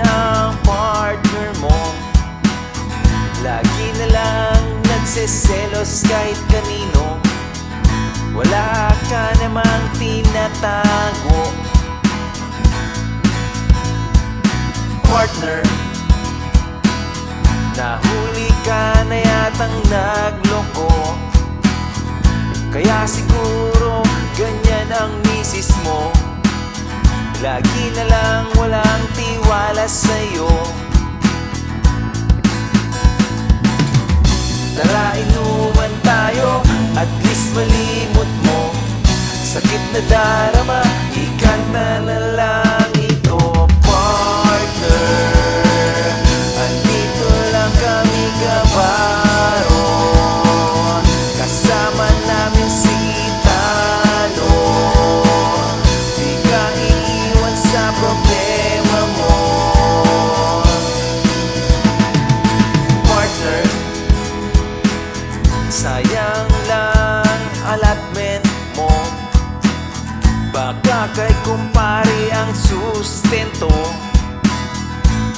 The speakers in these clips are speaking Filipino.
ng partner mo. Lagi na lang nagseselos kahit kanino. Wala ka namang tinatago. Partner Nahuli ka na yatang nagloko. Kaya siguro ganyan ang misis mo. Lagi na lang walang tiwala sa'yo. Tara inuman tayo At least malimot mo. Sakit na darama Ikanta na lang ito Partner. Andito lang kami kabaro Kay kumpare ang sustento.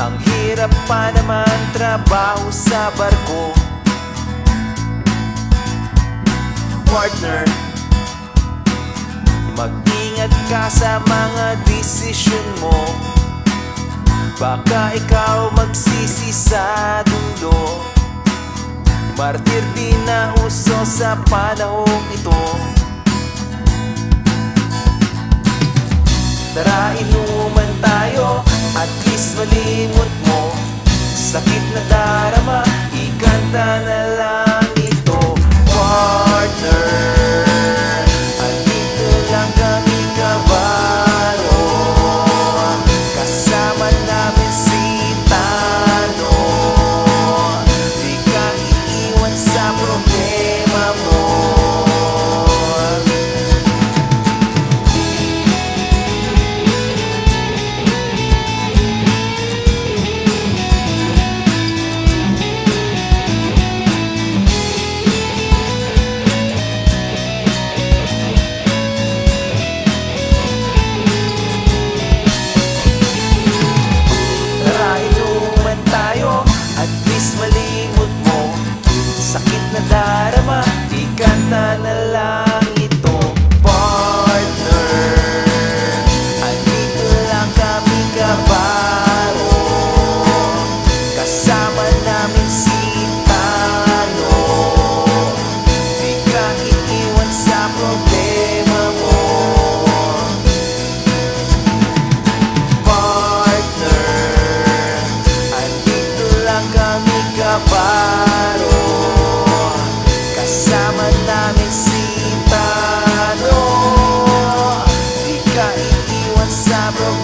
Ang hirap pa naman trabaho sa barko. Partner Mag-ingat ka sa mga desisyon mo. Baka ikaw magsisi sa dulo. Martir di na uso sa panahong ito Tara inuman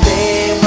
Deus.